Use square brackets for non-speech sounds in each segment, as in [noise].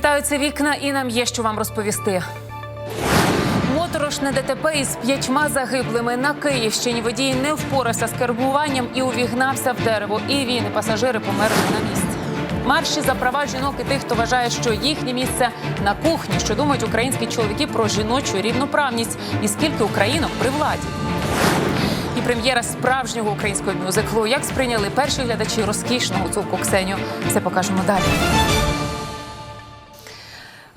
Вітаю, це вікна, і нам є що вам розповісти. Моторошне ДТП із п'ятьма загиблими на Київщині. Водій не впорався з кермуванням і увігнався в дерево. І він, і пасажири померли на місці. Марші за права жінок і тих, хто вважає, що їхнє місце на кухні, що думають українські чоловіки про жіночу рівноправність і скільки українок при владі. І прем'єра справжнього українського мюзиклу. Як сприйняли перші глядачі розкішного цуку Ксеню? Все покажемо далі.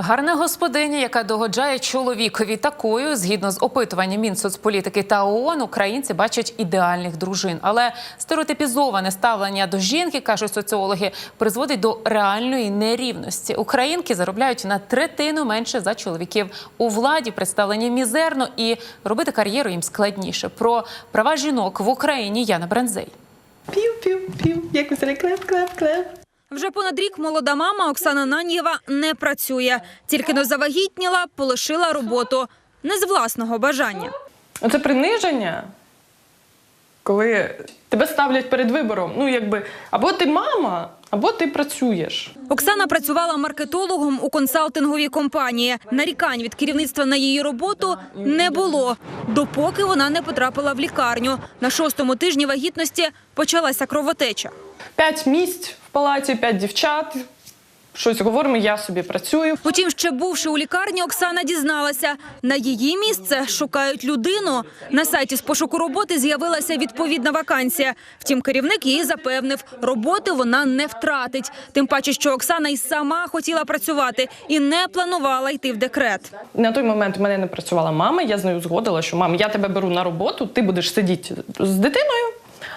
Гарна господиня, яка догоджає чоловікові такою, згідно з опитуванням Мінсоцполітики та ООН, українці бачать ідеальних дружин. Але стереотипізоване ставлення до жінки, кажуть соціологи, призводить до реальної нерівності. Українки заробляють на третину менше за чоловіків. У владі представлені мізерно і робити кар'єру їм складніше. Про права жінок в Україні Яна Бранзей. Пів-пів-пів. Як ви клеп-клеп-клеп. Вже понад рік молода мама Оксана Нанєва не працює. Тільки не завагітніла, полишила роботу. Не з власного бажання. Оце приниження, коли тебе ставлять перед вибором. Ну, якби або ти мама, або ти працюєш. Оксана працювала маркетологом у консалтинговій компанії. Нарікань від керівництва на її роботу не було, допоки вона не потрапила в лікарню. На шостому тижні вагітності почалася кровотеча. П'ять місць в палаті, п'ять дівчат. Щось говоримо, я собі працюю. Утім, ще бувши у лікарні, Оксана дізналася, на її місце шукають людину. На сайті з пошуку роботи з'явилася відповідна вакансія. Втім, керівник її запевнив, роботи вона не втратить. Тим паче, що Оксана й сама хотіла працювати і не планувала йти в декрет. На той момент у мене не працювала мама. Я з нею згодила, що мам, я тебе беру на роботу, ти будеш сидіти з дитиною.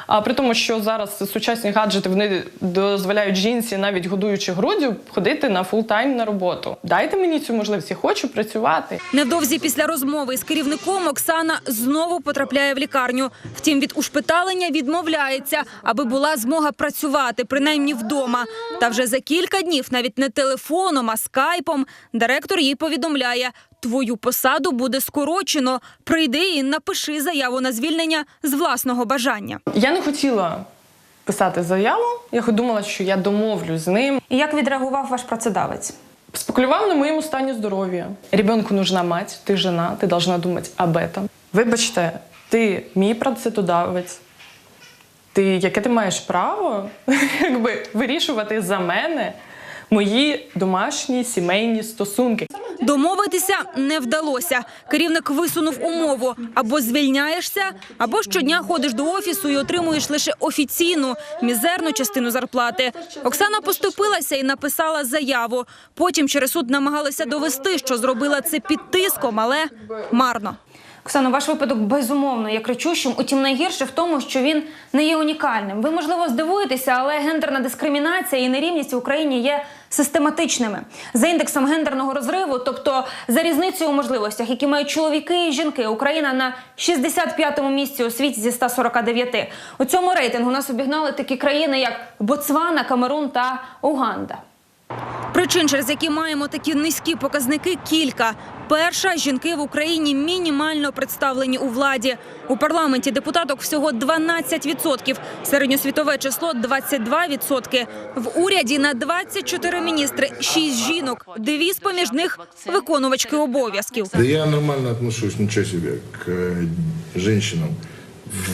А при тому, що зараз сучасні гаджети вони дозволяють жінці, навіть годуючи груддю, ходити на фултайм на роботу. Дайте мені цю можливість, я хочу працювати. Невдовзі після розмови з керівником Оксана знову потрапляє в лікарню. Втім, від ушпиталення відмовляється, аби була змога працювати, принаймні вдома. Та вже за кілька днів, навіть не телефоном, а скайпом, директор їй повідомляє: твою посаду буде скорочено. Прийди і напиши заяву на звільнення з власного бажання. Я не хотіла писати заяву. Я думала, що я домовлюсь з ним. І як відреагував ваш працедавець? Спекулював на моєму стані здоров'я. Ребенку нужна мать, ти жена, ти должна думати об этом. Вибачте, ти мій працедавець. Ти, яке ти маєш право [laughs] якби, вирішувати за мене мої домашні сімейні стосунки? Домовитися не вдалося. Керівник висунув умову: або звільняєшся, або щодня ходиш до офісу і отримуєш лише офіційну мізерну частину зарплати. Оксана поступилася і написала заяву. Потім через суд намагалася довести, що зробила це під тиском, але марно. Оксано, ваш випадок безумовно є кричущим. Утім, найгірше в тому, що він не є унікальним. Ви можливо здивуєтеся, але гендерна дискримінація і нерівність в Україні є систематичними за індексом гендерного розриву, тобто за різницею у можливостях, які мають чоловіки і жінки. Україна на 65-му місці у світі зі 149. У цьому рейтингу нас обігнали такі країни, як Ботсвана, Камерун та Уганда. Причин, через які маємо такі низькі показники, кілька. Перша жінки в Україні мінімально представлені у владі. У парламенті депутаток всього 12%, середньосвітове число 22%. В уряді на 24 міністри 6 жінок. Дві з поміж них виконувачки обов'язків. Я нормально отношусь, ничего себе, к э, женщинам.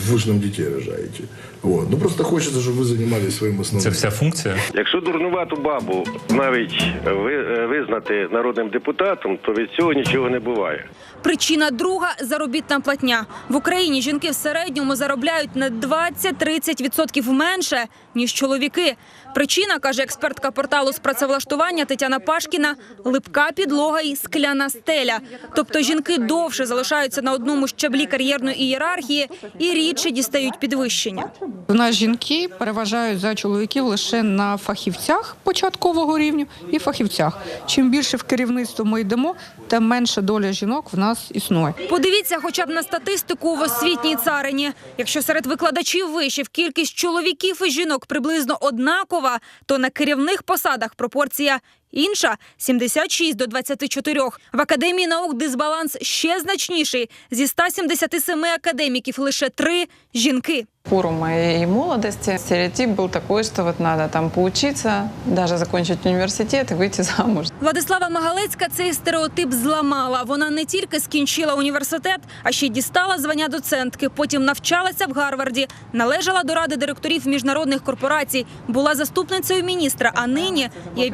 Вы же нам детей рожаете. Вот. Ну просто хочется, чтобы вы занимались своим Це основным. вся функція. Якщо дурнувату бабу навіть ви, е, визнати народним депутатом, то від цього нічого не буває. Причина друга заробітна платня. В Україні жінки в середньому заробляють на 20-30% менше ніж чоловіки. Причина каже експертка порталу з працевлаштування Тетяна Пашкіна: липка підлога і скляна стеля. Тобто жінки довше залишаються на одному щаблі кар'єрної ієрархії і рідше дістають підвищення. У нас жінки переважають за чоловіків лише на фахівцях початкового рівню і фахівцях. Чим більше в керівництво ми йдемо, тим менше доля жінок в нас існує. Подивіться, хоча б на статистику в освітній царині. Якщо серед викладачів вишів кількість чоловіків і жінок приблизно однакова, то на керівних посадах пропорція інша 76 до 24. В академії наук дисбаланс ще значніший. Зі 177 академіків лише три жінки. пору моей молодости стереотип был такой, что вот надо там поучиться, даже закончить университет и выйти замуж. Владислава Магалецька цей стереотип зламала. Вона не тільки скінчила університет, а ще й дістала звання доцентки. Потім навчалася в Гарварді, належала до ради директорів міжнародних корпорацій, була заступницею міністра, а нині є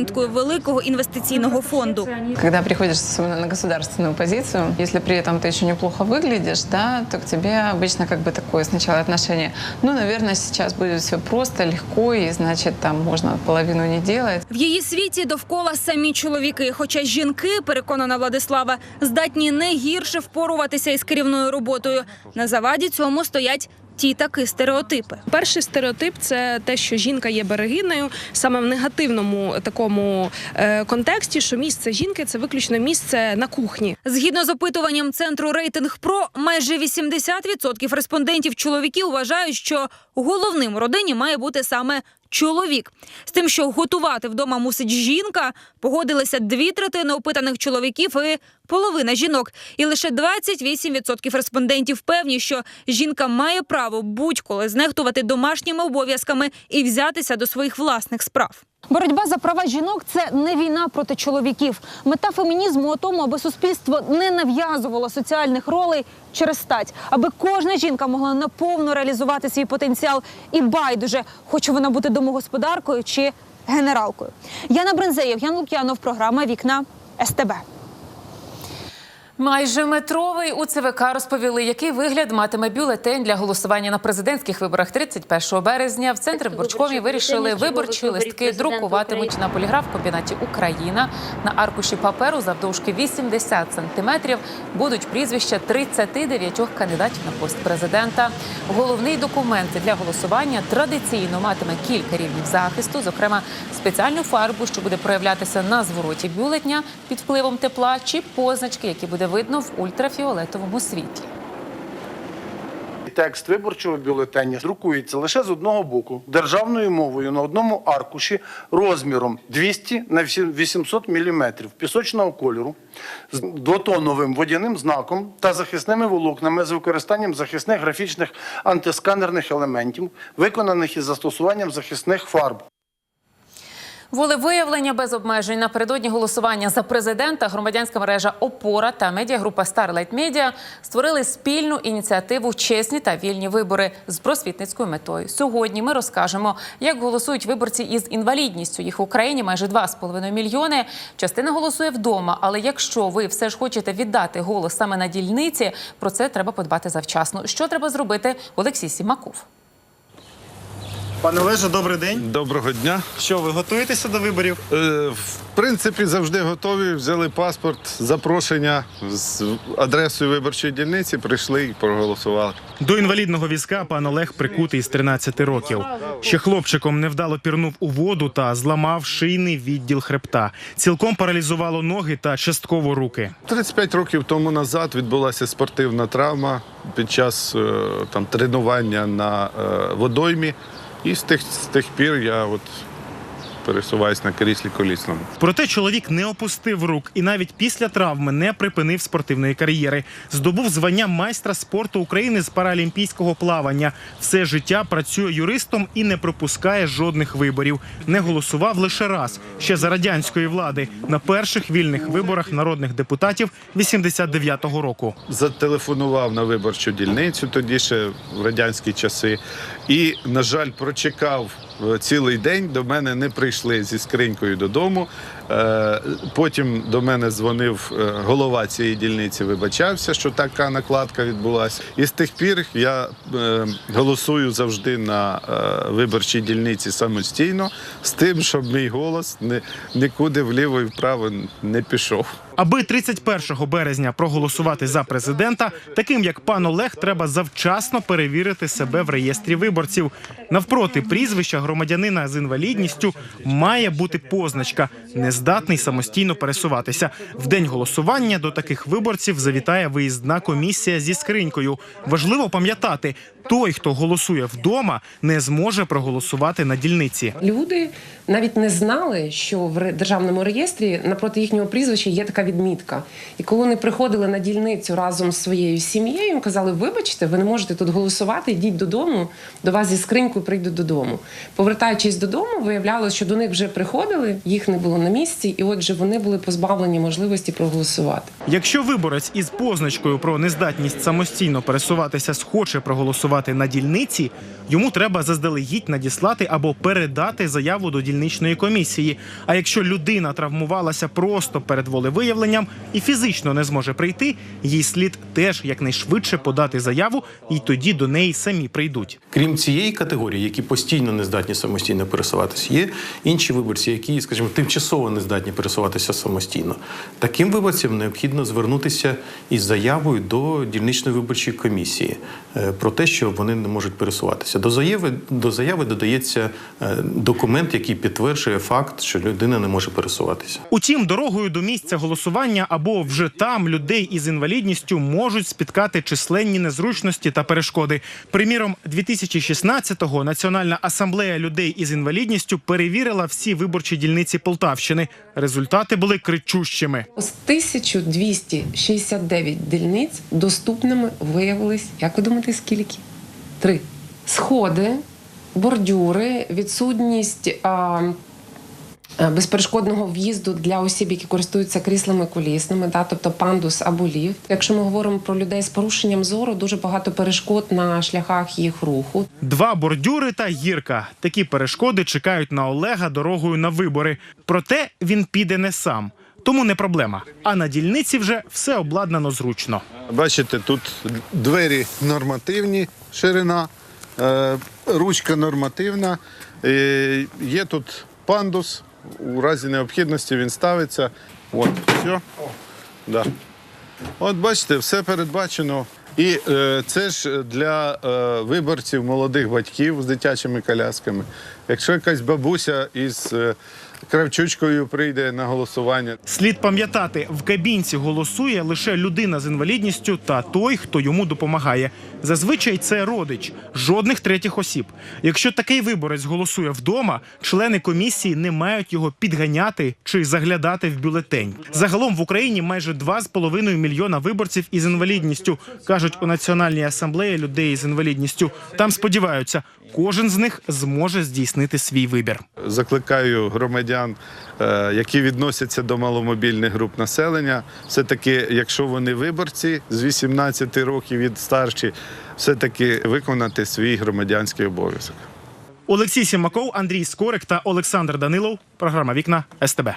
віце-президенткою великого інвестиційного фонду. Когда приходишь особенно на государственную позицию, если при этом ты еще неплохо выглядишь, да, то к тебе обычно как бы такое сначала отношение. Ну, наверное, сейчас будет все просто, легко, и значит, там можно половину не делать. В її світі довкола самі чоловіки. Хоча жінки, переконана Владислава, здатні не гірше впоруватися із керівною роботою. На заваді цьому стоять ті таки стереотипи. Перший стереотип це те, що жінка є берегинею, саме в негативному такому е, контексті, що місце жінки це виключно місце на кухні. Згідно з опитуванням центру рейтинг Про, майже 80% респондентів чоловіків вважають, що головним у родині має бути саме чоловік. З тим, що готувати вдома мусить жінка, погодилися дві третини опитаних чоловіків і половина жінок. І лише 28% респондентів певні, що жінка має право будь-коли знехтувати домашніми обов'язками і взятися до своїх власних справ. Боротьба за права жінок це не війна проти чоловіків. Мета фемінізму у тому, аби суспільство не нав'язувало соціальних ролей через стать, аби кожна жінка могла наповну реалізувати свій потенціал і байдуже, хоче вона бути домогосподаркою чи генералкою. Яна Брензеєв, Ян Лук'янов, програма Вікна СТБ. Майже метровий у ЦВК розповіли, який вигляд матиме бюлетень для голосування на президентських виборах 31 березня. В центрі Борчкомі вирішили виборчі листки друкуватимуть на поліграф-комбінаті Україна на аркуші паперу завдовжки 80 сантиметрів. Будуть прізвища 39 кандидатів на пост президента. Головний документ для голосування традиційно матиме кілька рівнів захисту, зокрема спеціальну фарбу, що буде проявлятися на звороті бюлетня під впливом тепла, чи позначки, які буде видно в ультрафіолетовому світлі. Текст виборчого бюлетеня друкується лише з одного боку державною мовою на одному аркуші розміром 200 на 800 мм пісочного кольору з двотоновим водяним знаком та захисними волокнами з використанням захисних графічних антисканерних елементів, виконаних із застосуванням захисних фарб. Волевиявлення без обмежень напередодні голосування за президента громадянська мережа Опора та медіагрупа Starlight Media створили спільну ініціативу Чесні та вільні вибори з просвітницькою метою. Сьогодні ми розкажемо, як голосують виборці із інвалідністю. Їх в Україні майже 2,5 мільйони. Частина голосує вдома. Але якщо ви все ж хочете віддати голос саме на дільниці, про це треба подбати завчасно. Що треба зробити? Олексій Сімаков. Пане Олеже, добрий день. Доброго дня. Що ви готуєтеся до виборів? Е, в принципі, завжди готові. Взяли паспорт, запрошення з адресою виборчої дільниці, прийшли і проголосували. До інвалідного візка пан Олег прикутий з 13 років. Ще хлопчиком невдало пірнув у воду та зламав шийний відділ хребта. Цілком паралізувало ноги та частково руки. 35 років тому назад відбулася спортивна травма під час е, там тренування на е, водоймі. І з тих, з тих пір я от пересуваюсь на кріслі колісному. Проте чоловік не опустив рук і навіть після травми не припинив спортивної кар'єри. Здобув звання майстра спорту України з паралімпійського плавання. Все життя працює юристом і не пропускає жодних виборів. Не голосував лише раз ще за радянської влади на перших вільних виборах народних депутатів 89-го року. Зателефонував на виборчу дільницю тоді ще в радянські часи. І, на жаль, прочекав цілий день. До мене не прийшли зі скринькою додому. Е, Потім до мене дзвонив е, голова цієї дільниці, вибачався, що така накладка відбулася. І з тих пір я е, голосую завжди на е, виборчій дільниці самостійно, з тим, щоб мій голос нікуди вліво і вправо не пішов. Аби 31 березня проголосувати за президента, таким як пан Олег, треба завчасно перевірити себе в реєстрі виборців. Навпроти прізвища громадянина з інвалідністю має бути позначка нездатний самостійно пересуватися. В день голосування до таких виборців завітає виїзна комісія зі скринькою. Важливо пам'ятати, той, хто голосує вдома, не зможе проголосувати на дільниці. Люди навіть не знали, що в державному реєстрі напроти їхнього прізвища є така відмітка. І коли вони приходили на дільницю разом з своєю сім'єю, їм казали: вибачте, ви не можете тут голосувати, йдіть додому, до вас зі скринькою прийдуть додому. Повертаючись додому, виявлялося, що до них вже приходили, їх не було на місці, і отже, вони були позбавлені можливості проголосувати. Якщо виборець із позначкою про нездатність самостійно пересуватися схоче проголосувати на дільниці, йому треба заздалегідь надіслати або передати заяву до дільничної комісії. А якщо людина травмувалася просто перед волевиявленням і фізично не зможе прийти, їй слід теж якнайшвидше подати заяву, і тоді до неї самі прийдуть. Крім цієї категорії, які постійно не здатні самостійно пересуватися, є інші виборці, які, скажімо, тимчасово не здатні пересуватися самостійно. Таким виборцям необхідно звернутися із заявою до дільничної виборчої комісії е, про те, що вони не можуть пересуватися. До заяви до заяви додається е, документ, який підтверджує факт, що людина не може пересуватися. Утім, дорогою до місця голосування або вже там людей із інвалідністю можуть спіткати численні незручності та перешкоди. Приміром, 2016-го Національна асамблея людей із інвалідністю перевірила всі виборчі дільниці Полтавщини. Результати були кричущими. З 1269 дільниць доступними виявилось, як ви думаєте, скільки? Три. Сходи, бордюри, відсутність а, безперешкодного в'їзду для осіб, які користуються кріслами колісними, да, тобто пандус або ліфт. Якщо ми говоримо про людей з порушенням зору, дуже багато перешкод на шляхах їх руху. Два бордюри та гірка. Такі перешкоди чекають на Олега дорогою на вибори. Проте він піде не сам. Тому не проблема. А на дільниці вже все обладнано зручно. Бачите, тут двері нормативні, ширина, е, ручка нормативна. Е, є тут пандус. У разі необхідності він ставиться. От, все. Да. От бачите, все передбачено. І е, це ж для е, виборців молодих батьків з дитячими колясками. Якщо якась бабуся із е, кравчучкою прийде на голосування, Слід пам'ятати, в кабінці голосує лише людина з інвалідністю та той, хто йому допомагає. Зазвичай це родич, жодних третіх осіб. Якщо такий виборець голосує вдома, члени комісії не мають його підганяти чи заглядати в бюлетень. Загалом в Україні майже 2,5 мільйона виборців із інвалідністю кажуть у Національній асамблеї людей з інвалідністю. Там сподіваються, кожен з них зможе здійснити свій вибір. закликаю громадян, е, які відносяться до маломобільних груп населення, все-таки, якщо вони виборці з 18 років від старші, все-таки виконати свій громадянський обов'язок. Олексій Сімаков, Андрій Скорик та Олександр Данилов. Програма Вікна СТБ.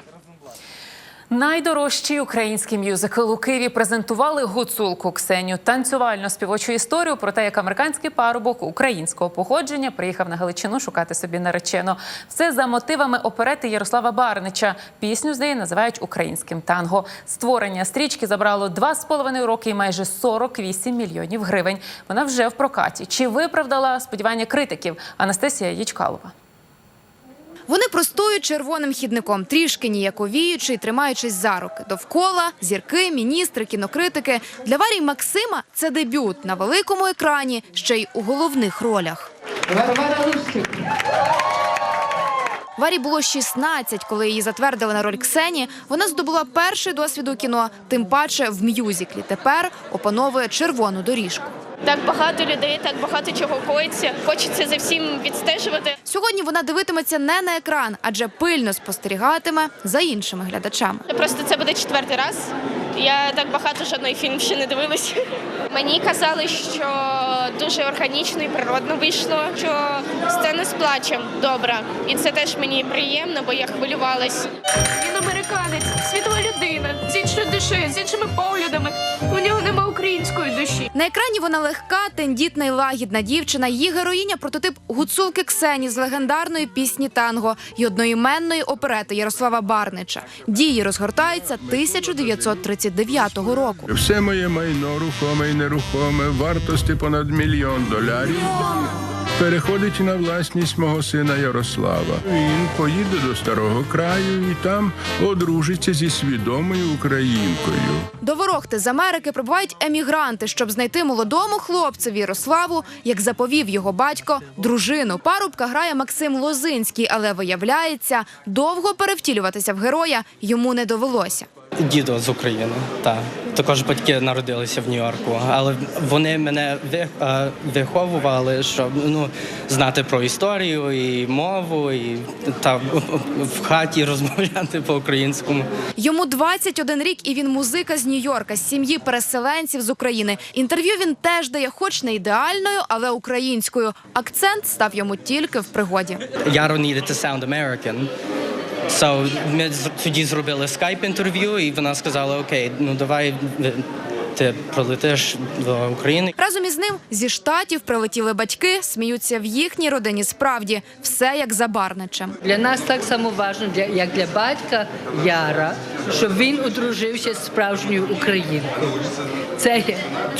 Найдорожчий український мюзикл у Києві презентували гуцулку Ксеню танцювально співочу історію про те, як американський парубок українського походження приїхав на Галичину шукати собі наречену. Все за мотивами оперети Ярослава Барнича. Пісню з неї називають українським танго. Створення стрічки забрало два з половиною роки і майже 48 мільйонів гривень. Вона вже в прокаті. Чи виправдала сподівання критиків? Анастасія Ячкалова. Вони простують червоним хідником, трішки ніяковіючи й тримаючись за руки. Довкола зірки, міністри, кінокритики. Для Варії Максима це дебют на великому екрані, ще й у головних ролях. Варі було 16, коли її затвердили на роль Ксені. Вона здобула перший досвід у кіно, тим паче в мюзиклі. Тепер опановує червону доріжку. Так багато людей, так багато чого коїться. Хочеться за всім відстежувати. Сьогодні вона дивитиметься не на екран, адже пильно спостерігатиме за іншими глядачами. Просто це буде четвертий раз. Я так багато жодної фільм ще не дивилась. [laughs] Мені казали, що дуже органічно і природно вийшло, що сцена з плачем добра. І це теж мені приємно, бо я хвилювалась. Він американець, світова людина, з іншою душею, з іншими поглядами. У нього нема української душі. На екрані вона легка, тендітна й лагідна дівчина. Її героїня прототип гуцулки Ксені з легендарної пісні танго й одноіменної оперети Ярослава Барнича. Дії розгортаються 1939 року. Все моє майно рухоме і нерухоме, вартості понад мільйон долярів. Переходить на власність мого сина Ярослава. Він поїде до старого краю і там одружиться зі свідомою українкою. До Ворохти з Америки прибувають емігранти, щоб знайти молодому хлопцеві Ярославу, як заповів його батько, дружину. Парубка грає Максим Лозинський, але виявляється, довго перевтілюватися в героя йому не довелося. Дідо з України, так. Також батьки народилися в Нью-Йорку, але вони мене е, виховували, щоб ну, знати про історію і мову, і та в хаті розмовляти по-українському. Йому 21 рік, і він музика з Нью-Йорка, з сім'ї переселенців з України. Інтерв'ю він теж дає, хоч не ідеальною, але українською. Акцент став йому тільки в пригоді. Яро needed to sound American. So, ми тоді зробили скайп-інтерв'ю, і вона сказала: Окей, ну давай ти пролетиш до України. Разом із ним зі штатів прилетіли батьки, сміються в їхній родині. Справді все як за Барничем. Для нас так само важливо, для, як для батька Яра, щоб він одружився з справжньою українкою. Це є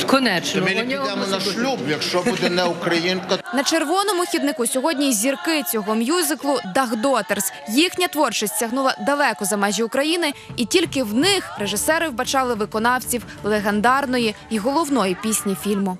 конечно. Ми не підемо на шлюб, якщо буде не українка. На червоному хіднику сьогодні зірки цього мюзиклу Дагдотерс. Їхня творчість сягнула далеко за межі України, і тільки в них режисери вбачали виконавців легендарної і головної пісні фільму.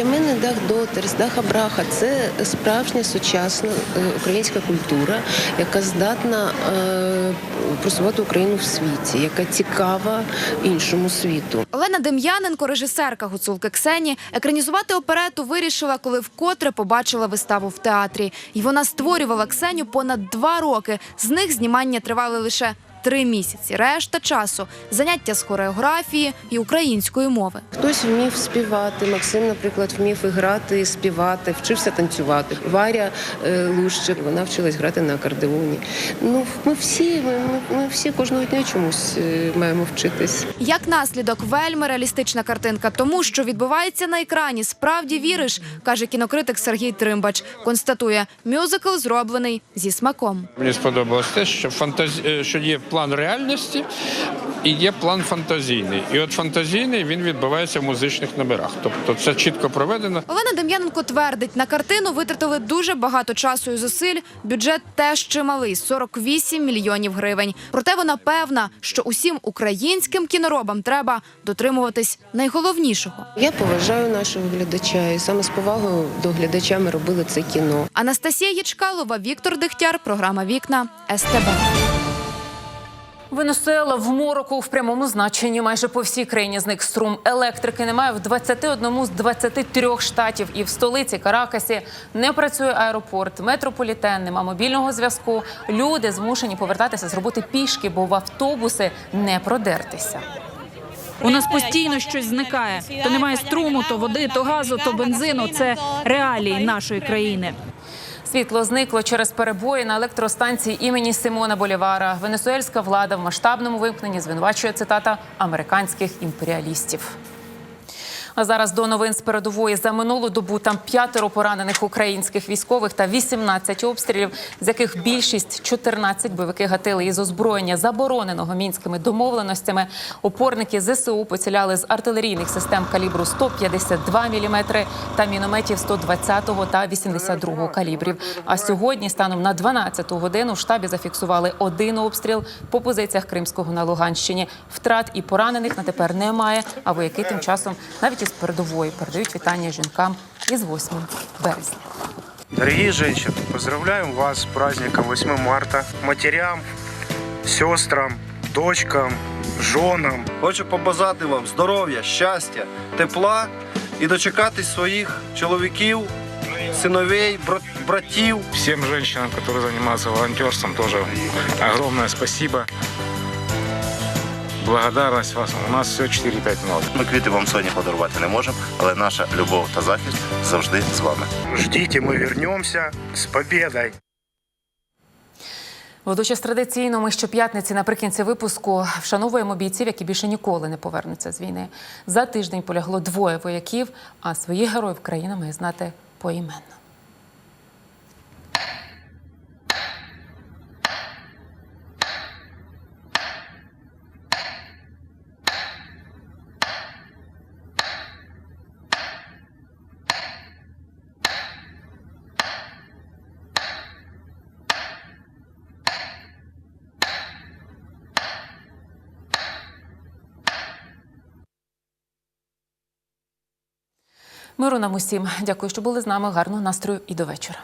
Для мене дах Дотерс, дах Абраха це справжня сучасна е, українська культура, яка здатна е, просувати Україну в світі, яка цікава іншому світу. Олена Дем'яненко, режисерка гуцулки Ксені, екранізувати оперету вирішила, коли вкотре побачила виставу в театрі. І вона створювала Ксеню понад два роки. З них знімання тривали лише три місяці. Решта часу заняття з хореографії і української мови. Хтось вмів співати. Максим, наприклад, вмів і грати, і співати, вчився танцювати. Варя е, Лущик, вона вчилась грати на акордеоні. Ну ми всі, ми, ми, всі кожного дня чомусь е, маємо вчитись. Як наслідок, вельми реалістична картинка, тому що відбувається на екрані. Справді віриш, каже кінокритик Сергій Тримбач. Констатує, мюзикл зроблений зі смаком. Мені сподобалось те, що фантазі... е, що є план реальності і є план фантазійний. І от фантазійний він відбувається в музичних номерах. Тобто це чітко проведено. Олена Дем'яненко твердить, на картину витратили дуже багато часу і зусиль. Бюджет теж чималий 48 мільйонів гривень. Проте вона певна, що усім українським кіноробам треба дотримуватись найголовнішого. Я поважаю нашого глядача, і саме з повагою до глядача ми робили це кіно. Анастасія Ячкалова, Віктор Дегтяр, програма Вікна СТБ. Венесуела в мороку в прямому значенні. Майже по всій країні зник струм. Електрики немає в 21 з 23 штатів. І в столиці Каракасі не працює аеропорт, метрополітен, нема мобільного зв'язку. Люди змушені повертатися з роботи пішки, бо в автобуси не продертися. У нас постійно щось зникає. То немає струму, то води, то газу, то бензину. Це реалії нашої країни. Світло зникло через перебої на електростанції імені Симона Болівара. Венесуельська влада в масштабному вимкненні звинувачує цитата американських імперіалістів. А зараз до новин з передової за минулу добу там п'ятеро поранених українських військових та 18 обстрілів, з яких більшість 14 бойовики гатили із озброєння забороненого мінськими домовленостями. Опорники ЗСУ поціляли з артилерійних систем калібру 152 мм та мінометів 120 та 82 калібрів. А сьогодні, станом на 12 годину, в штабі зафіксували один обстріл по позиціях Кримського на Луганщині. Втрат і поранених на тепер немає. А вояки тим часом навіть із передової передають вітання жінкам із 8 березня. Дорогие женщины, поздравляем вас с праздником 8 марта. Матерям, сестрам, дочкам, женам. Хочу побажати вам здоров'я, щастя, тепла і дочекатись своїх чоловіків, синовей, бра- братів. Всем женщинам, которые занимаются волонтерством, тоже огромное спасибо благодарність вас. У нас все 4-5 ноль. Ми квіти вам сьогодні подарувати не можемо, але наша любов та захист завжди з вами. Ждіть, ми вернемося з побідою. Водночас традиційно ми щоп'ятниці наприкінці випуску вшановуємо бійців, які більше ніколи не повернуться з війни. За тиждень полягло двоє вояків, а своїх героїв країна має знати поіменно. зору нам усім. Дякую, що були з нами. Гарного настрою і до вечора.